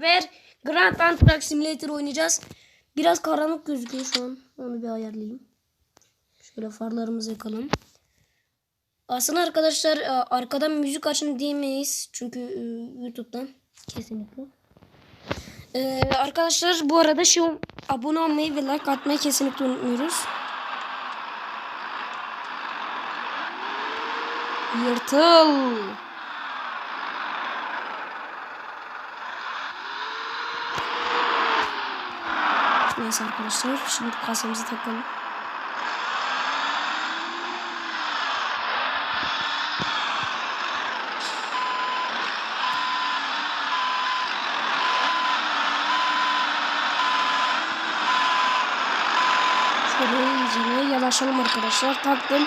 Ver Grand Truck Simulator oynayacağız. Biraz karanlık gözüküyor şu an. Onu bir ayarlayayım. Şöyle farlarımızı yakalım. Aslında arkadaşlar e, arkadan müzik açın diyemeyiz. Çünkü e, YouTube'dan kesinlikle. E, arkadaşlar bu arada şu abone olmayı ve like atmayı kesinlikle unutmuyoruz. Yırtıl. Neyse arkadaşlar şimdi kasamızı takalım. Şöyle yavaşalım arkadaşlar. Taktım.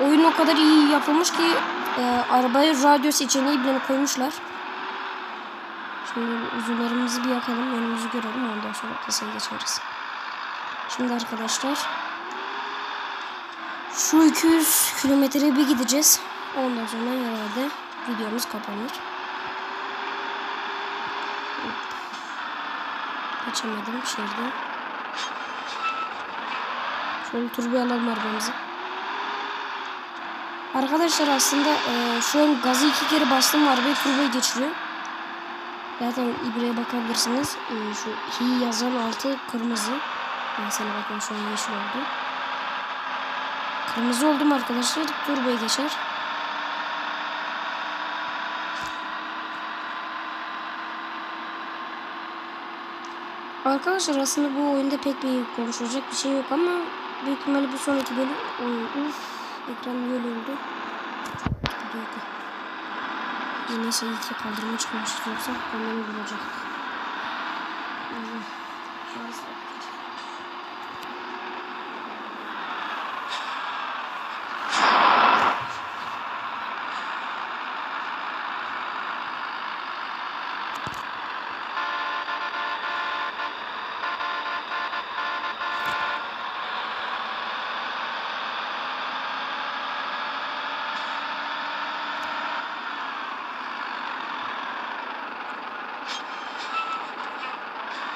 Oyun o kadar iyi yapılmış ki e, arabaya radyo seçeneği bile koymuşlar. Şimdi uzunlarımızı bir yakalım. Önümüzü görelim. Ondan sonra kasaya geçeriz. Şimdi arkadaşlar şu 200 kilometreye bir gideceğiz. Ondan sonra herhalde videomuz kapanır. Geçemedim şeride. Şöyle turbo alalım arabamızı. Arkadaşlar aslında e, şu an gazı iki kere bastım arabayı turboya geçiriyor. Zaten ibreye bakabilirsiniz. E, şu hi yazan altı kırmızı. Mesela bakın şu an yeşil oldu. Kırmızı oldum arkadaşlar. Turboya geçer. Arkadaşlar aslında bu oyunda pek bir konuşulacak bir şey yok ama büyük ihtimalle bir sonraki bölüm uf ekran böyle oldu. Bir се калдырмачкс л жоқ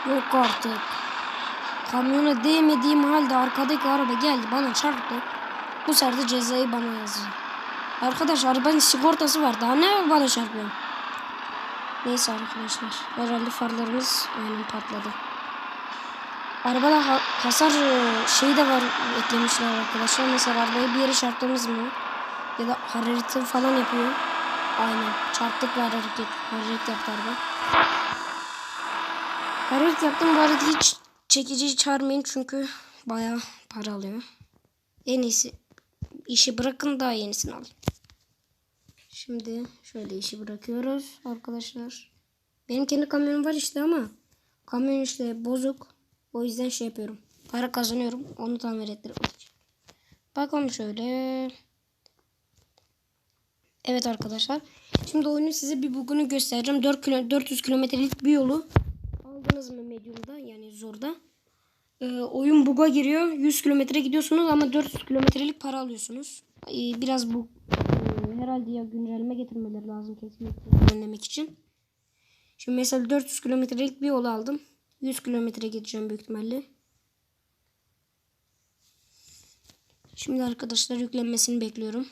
Yok artık. Kamyona değmediğim halde arkadaki araba geldi bana çarptı. Bu sefer de cezayı bana yazdı. Arkadaş arabanın sigortası var. Daha ne bana çarpıyor? Neyse arkadaşlar. Herhalde farlarımız aynen patladı. Arabada ha hasar e, şeyi de var eklemişler arkadaşlar. Mesela arabayı bir yere çarptığımız mı? Ya da harareti falan yapıyor. Aynen. Çarptık ve hareket, hareket yaptı araba. Hararet yaptım. Bu arada hiç çekici çağırmayın çünkü bayağı para alıyor. En iyisi işi bırakın daha yenisini alın. Şimdi şöyle işi bırakıyoruz arkadaşlar. Benim kendi kamyonum var işte ama kamyon işte bozuk. O yüzden şey yapıyorum. Para kazanıyorum. Onu tamir ettirip Bakalım şöyle. Evet arkadaşlar. Şimdi oyunun size bir bugünü göstereceğim. 4 kilo, 400 kilometrelik bir yolu aldınız mı medium'da yani zorda. Ee, oyun bug'a giriyor. 100 kilometre gidiyorsunuz ama 400 kilometrelik para alıyorsunuz. Ee, biraz bu e, herhalde ya güncelleme getirmeleri lazım kesinlikle önlemek için. Şimdi mesela 400 kilometrelik bir yol aldım. 100 kilometre gideceğim büyük ihtimalle. Şimdi arkadaşlar yüklenmesini bekliyorum.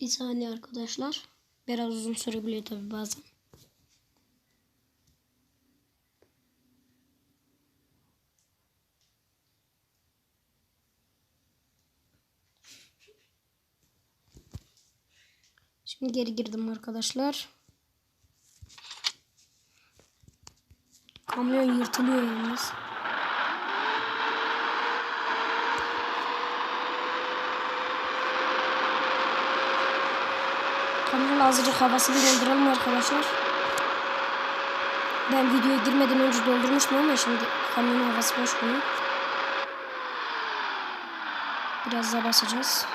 Bir saniye arkadaşlar. Biraz uzun sürebiliyor tabi bazen. Şimdi geri girdim arkadaşlar. Kamyon yırtılıyor yalnız. Kamyon azıcık havasını dolduralım arkadaşlar. Ben videoya girmeden önce doldurmuştum ama şimdi kamyonun havası boş bunun. Biraz daha basacağız.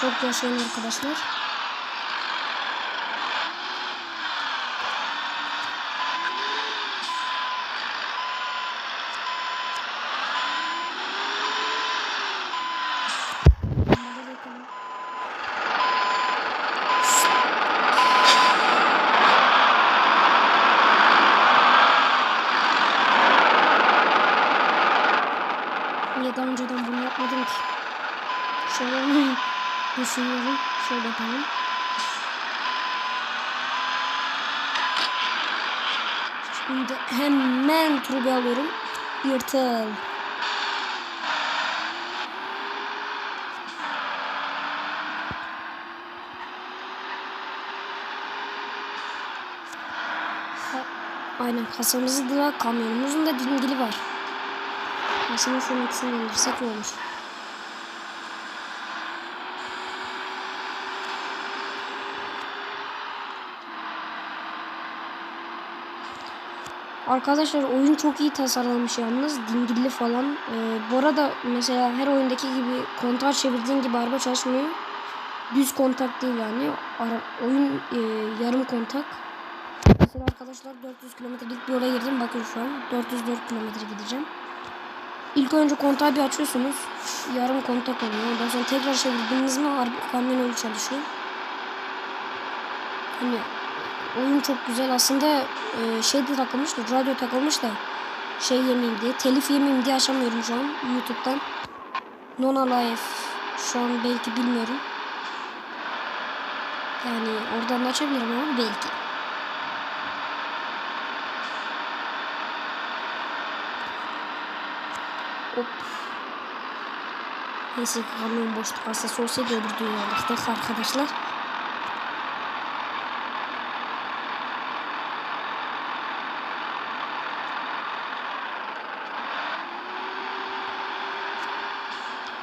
Çok yaşayın arkadaşlar. Yapalım. Şimdi hemen turbo alıyorum. Yırtıl. Aynen kasamızı da kamyonumuzun da dingili var. Aslında şunun ikisini indirsek olur? Arkadaşlar oyun çok iyi tasarlanmış yalnız dingilli falan. Ee, bu arada mesela her oyundaki gibi kontağı çevirdiğin gibi araba çalışmıyor. Düz kontak değil yani. Ara, oyun e, yarım kontak. Mesela arkadaşlar 400 kilometrelik bir yola girdim. Bakın şu an 404 kilometre gideceğim. İlk önce kontağı bir açıyorsunuz. Yarım kontak oluyor. Ondan sonra tekrar çevirdiğiniz mi kamyon öyle çalışıyor. Hani oyun çok güzel. Aslında e, şey takılmış da radyo takılmış da şey yemeyeyim diye. Telif yemeyeyim diye açamıyorum şu an YouTube'dan. Non Alive şu an belki bilmiyorum. Yani oradan da açabilirim ama belki. Hop. Neyse kamyon boşluk hastası olsaydı öbür dünyadaki arkadaşlar.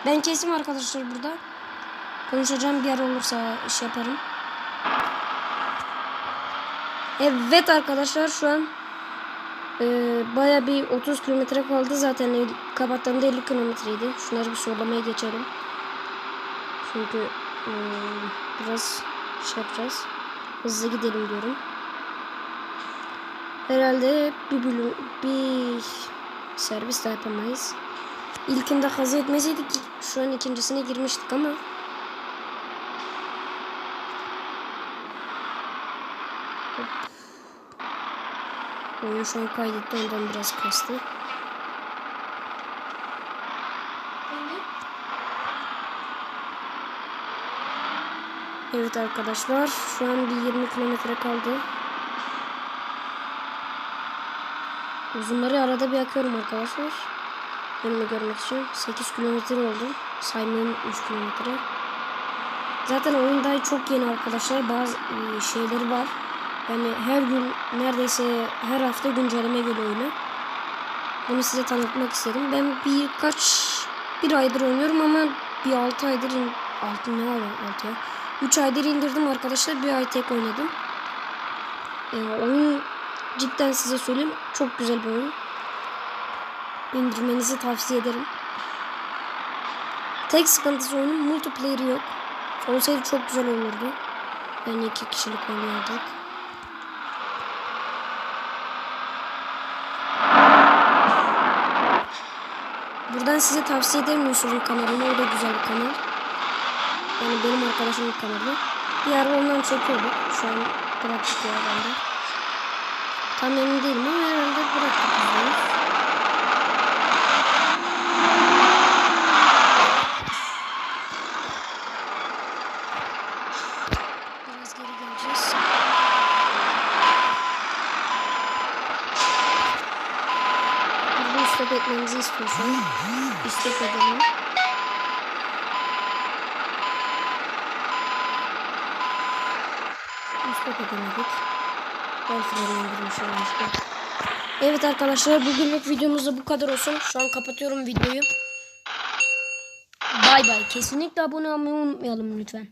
Ben kesim arkadaşlar burada. Konuşacağım bir yer olursa iş yaparım. Evet arkadaşlar şu an e, baya bir 30 kilometre kaldı zaten el- kapattığımda 50 kilometreydi. Şunları bir sorulamaya geçelim. Çünkü e, biraz şey yapacağız. Hızlı gidelim diyorum. Herhalde bir bölüm, bir servis daha yapamayız. İlkinde kazı etmeseydik şu an ikincisine girmiştik ama. Oyun şu an kaydetti ondan biraz kastı. Evet arkadaşlar şu an bir 20 kilometre kaldı. Uzunları arada bir yakıyorum arkadaşlar. Önümü görmek için 8 kilometre oldu. Saymayın 3 kilometre. Zaten oyun daha çok yeni arkadaşlar. Bazı e, şeyleri var. Yani her gün neredeyse her hafta güncelleme geliyor oyuna. Bunu size tanıtmak istedim. Ben birkaç bir aydır oynuyorum ama bir 6 aydır in, 6 ne var 6 ya. 3 aydır indirdim arkadaşlar. Bir ay tek oynadım. E, oyun cidden size söyleyeyim çok güzel bir oyun. İndirmenizi tavsiye ederim. Tek sıkıntısı oyunun multiplayer'ı yok. Olsaydı çok güzel olurdu. Yani iki kişilik oynardık. Buradan size tavsiye ederim Yusuf'un kanalını. O da güzel bir kanal. Yani benim arkadaşımın kanalı. Bir ara ondan çekiyorduk. Şu an bıraktık ya bende. Tam emin değilim ama herhalde bıraktık. biz onu. Biraz geri geleceğiz. Burada stop etmemizi istiyor şu an. Stop edelim. Stop edemedik. Ben indirmiş olmuştum. Evet arkadaşlar bugünlük videomuz da bu kadar olsun. Şu an kapatıyorum videoyu. Bay bay. Kesinlikle abone olmayı unutmayalım lütfen.